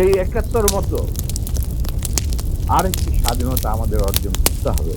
সেই একাত্তর মতো আরেকটি স্বাধীনতা আমাদের অর্জন করতে হবে।